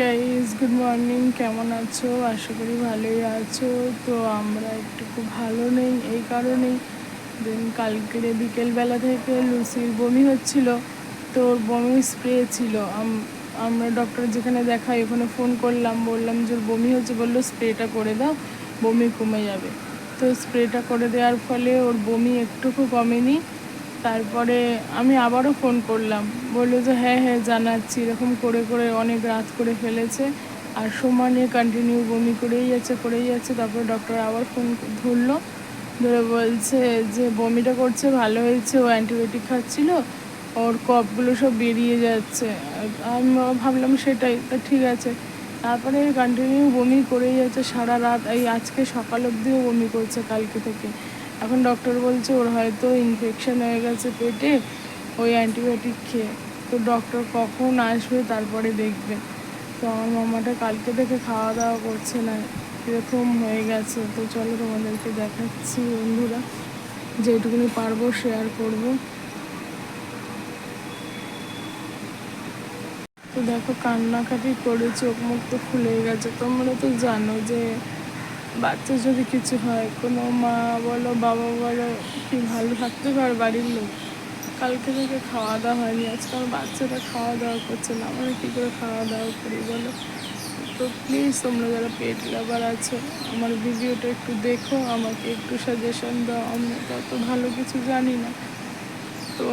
Guys good morning কেমন আছো? আশা করি ভালোই আছো। তো আমরা একটু খুব ভালো নেই এই কারণেই। দেন কালকের বিকেলবেলা থেকে লুসির বমি হচ্ছিল। তো ওর বমি স্প্রে ছিল। আমরা ডক্টর যেখানে দেখাই, ওখানে ফোন করলাম, বললাম যে বমি হচ্ছে, বলল স্প্রেটা করে দাও, বমি কমে যাবে। তো স্প্রেটা করে দেওয়ার ফলে ওর বমি একটুকু কমেনি। তারপরে আমি আবারও ফোন করলাম। বলল যে হ্যাঁ হ্যাঁ জানাচ্ছি। এরকম করে করে অনেক রাত করে ফেলেছে। আর সময় নিয়ে কন্টিনিউ বমি করেই যাচ্ছে করেই যাচ্ছে। তারপরে ডক্টর আবার ফোন ধরলো। ধরে বলছে যে, বমিটা করছে, ভালো হয়েছে, ও অ্যান্টিবায়োটিক খাচ্ছিল, ওর কফগুলো সব বেরিয়ে যাচ্ছে। আমি ভাবলাম সেটাই, তা ঠিক আছে। তারপরে কন্টিনিউ বমি করেই যাচ্ছে। সারা রাত, এই আজকে সকাল অবধিও বমি করছে কালকে থেকে। এখন ডক্টর বলছে ওর হয়তো ইনফেকশন হয়ে গেছে পেটে, ওই অ্যান্টিবায়োটিক খেয়ে। তো ডক্টর কখন আসবে তারপরে দেখবে। তো আমার মামাটা কালকে থেকে খাওয়া দাওয়া করছে না, এরকম হয়ে গেছে। তো চলো তোমাদেরকে দেখাচ্ছি বন্ধুরা, যেটুকুনি পারব শেয়ার করব। তো দেখো কান্নাকাটি করে চোখ মুখ তো খুলে গেছে। তোমরা তো জানো যে বাচ্চা যদি কিছু হয়, কোনো মা বলো, বাবা বলো, কি ভালো থাকতে পারে বাড়ির লোক। কালকে থেকে খাওয়া দাওয়া হয়নি, আজকে আমার বাচ্চাটা খাওয়া দাওয়া করছে না। আমরা কী করে খাওয়া দাওয়া করি বলো? তো প্লিজ তোমরা যারা পেট লাভার আছো, আমার ভিডিওটা একটু দেখো, আমাকে একটু সাজেশন দাও। আমি তত ভালো কিছু জানি না। তো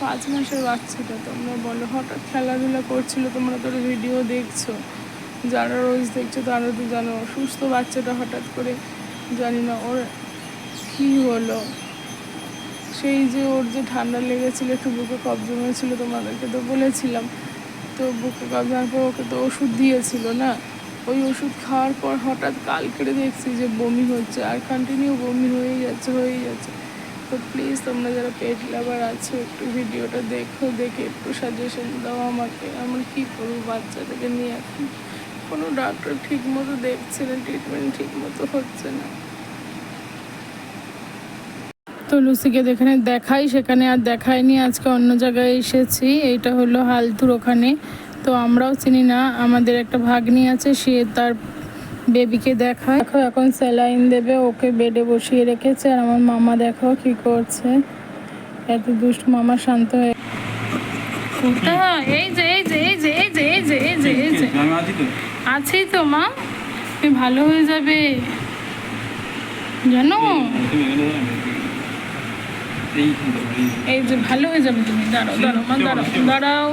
পাঁচ মাসের বাচ্চাটা তোমরা বলো, হঠাৎ খেলাধুলা করছিল, তোমরা তোর ভিডিও দেখছ। যারা রোজ দেখছ তারা তো জানো, সুস্থ বাচ্চাটা হঠাৎ করে, জানি না ওর কী হলো। সেই যে ওর যে ঠান্ডা লেগেছিল, একটু বুকে কফ জমেছিল তোমাদেরকে তো বলেছিলাম। তো বুকে কফ জমার পর ওকে তো ওষুধ দিয়েছিল না? ওই ওষুধ খাওয়ার পর হঠাৎ কালকেরে দেখছি যে বমি হচ্ছে আর কন্টিনিউ বমি হয়েই যাচ্ছে হয়েই যাচ্ছে। তো প্লিজ তোমরা যারা পেট লাভার আছো, একটু ভিডিওটা দেখো, দেখে একটু সাজেশন দাও আমাকে। আমরা কী করব বাচ্চাটাকে নিয়ে এখন? কোনো ডাক্তার ঠিক মতো দেখছে না ট্রিটমেন্ট ঠিক মতো হচ্ছে না। তো লুসিকে যেখানে দেখাই সেখানে আর দেখায়নি আজকে অন্য জায়গায় এসেছি। এইটা হলো হালতুর ওখানে। তো আমরাও চিনি না আমাদের একটা ভাগ্নি আছে সে তার বেবিকে দেখায়। দেখো এখন স্যালাইন দেবে ওকে বেডে বসিয়ে রেখেছে আর আমার মামা দেখো কি করছে। এত দুষ্ট মামা শান্ত হয়ে কোথায়? এই যে এই যে এই যে এই যে এই যে এই যে এই যে। আছেই তো মা। তুমি ভালো হয়ে যাবে। জানো? এই যে ভালো হয়ে যাবে তুমি। দাঁড়াও দাঁড়াও মা দাঁড়াও। দাঁড়াও।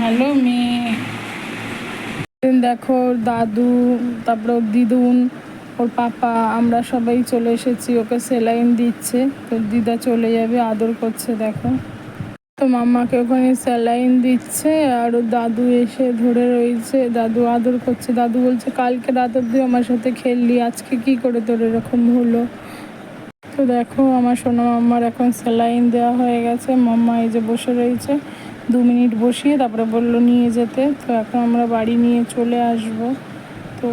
ভালো মেয়ে। দেখো দাদু তারপরে ওর দিদুন ওর পাপা আমরা সবাই চলে এসেছি। ওকে সেলাইন দিচ্ছে। তো দিদা চলে যাবে আদর করছে দেখো। তো মাম্মাকে ওখানে স্যালাইন দিচ্ছে, আর দাদু এসে ধরে রয়েছে, দাদু আদর করছে। দাদু বলছে, কালকে রাত অব্দি আমার সাথে খেললি, আজকে কি করে তোর এরকম হলো? তো দেখো, আমার সোনা মাম্মার এখন স্যালাইন দেওয়া হয়ে গেছে। মাম্মা এই যে বসে রয়েছে, দু মিনিট বসিয়ে তারপরে বলল নিয়ে যেতে। তো এখন আমরা বাড়ি নিয়ে চলে আসব। তো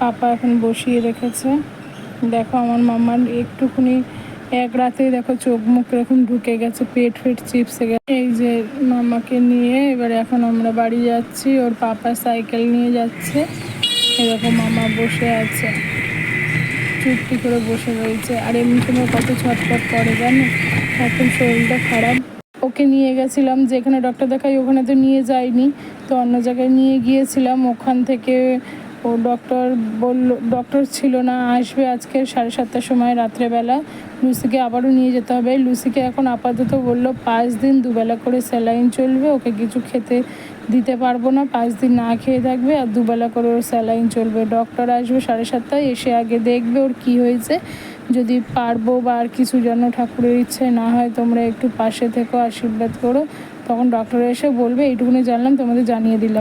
পাপা এখন বসিয়ে রেখেছে। দেখো, আমার মাম্মার একটুখানি এক রাতেই দেখো চোখ মুখ এরকম ঢুকে গেছে, পেট ফেট চিপসে গেছে। এই যে মামাকে নিয়ে এবার এখন আমরা বাড়ি যাচ্ছি, ওর পাপা সাইকেল নিয়ে যাচ্ছে। এরকম মামা বসে আছে, চুপটি করে বসে রয়েছে। আর এমনি সময় কত ছটফট করে জানো? এখন শরীরটা খারাপ। ওকে নিয়ে গেছিলাম, যেখানে ডক্টর দেখাই ওখানে তো নিয়ে যাইনি। তো অন্য জায়গায় নিয়ে গিয়েছিলাম, ওখান থেকে ও ডক্টর বলল ডক্টর ছিল না, আসবে আজকে সাড়ে সাতটার সময় রাত্রেবেলা। লুসিকে আবারও নিয়ে যেতে হবে। লুসিকে এখন আপাতত বলল, পাঁচ দিন দুবেলা করে স্যালাইন চলবে, ওকে কিছু খেতে দিতে পারব না, পাঁচ দিন না খেয়ে থাকবে আর দুবেলা করে ওর স্যালাইন চলবে। ডক্টর আসবে সাড়ে সাতটায়, এসে আগে দেখবে ওর কী হয়েছে। যদি পারব বা আর কিছু যেন ঠাকুরের ইচ্ছে না হয়, তোমরা একটু পাশে থেকো, আশীর্বাদ করো। তখন ডক্টর এসে বলবে, এইটুকুনি জানলাম, তোমাদের জানিয়ে দিলাম।